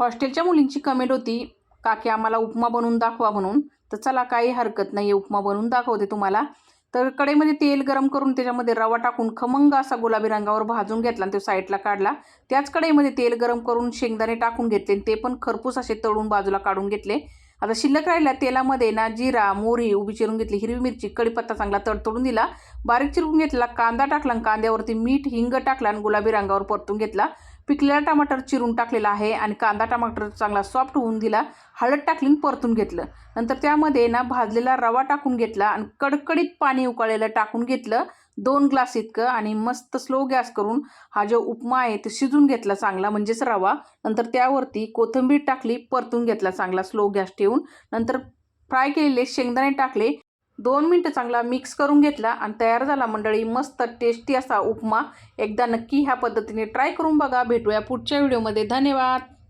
हॉस्टेलच्या मुलींची कमेंट होती काकी आम्हाला उपमा बनवून दाखवा म्हणून. तर चला काही हरकत नाही आहे उपमा बनवून दाखवते तुम्हाला. तर कढईमध्ये तेल गरम करून त्याच्यामध्ये रवा टाकून खमंग असा गुलाबी रंगावर भाजून घेतला आणि तो साईडला काढला. त्याच कढईमध्ये तेल गरम करून शेंगदाणे टाकून घेतले आणि ते पण खरपूस असे तळून बाजूला काढून घेतले. आता शिल्लक राहिल्या तेलामध्ये ना जिरा मोहरी उभी चिरून घेतली हिरवी मिरची कढीपत्ता चांगला तडतडून दिला. बारीक चिरून घेतला कांदा टाकला आणि कांद्यावरती मीठ हिंग टाकला आणि गुलाबी रंगावर परतून घेतला. पिकलेला टमाटर चिरून टाकलेला आहे आणि कांदा टमाटर चांगला सॉफ्ट होऊन दिला. हळद टाकली आणि परतून घेतलं. नंतर त्यामध्ये ना भाजलेला रवा टाकून घेतला आणि कडकडीत पाणी उकळलेलं टाकून घेतलं. दोन ग्लास इतकं आणि मस्त स्लो गॅस करून हा जो उपमा आहे तो शिजून घेतला चांगला म्हणजेच रवा. नंतर त्यावरती कोथिंबीर टाकली परतून घेतला चांगला स्लो गॅस ठेवून. नंतर फ्राय केलेले शेंगदाणे टाकले. दोन मिनटं चांगला मिक्स करून घेतला आणि तयार झाला मंडळी. मस्त टेस्टी असा उपमा. एकदा नक्की ह्या पद्धतीने ट्राय करून बघा. भेटूया पुढच्या व्हिडिओमध्ये धन्यवाद!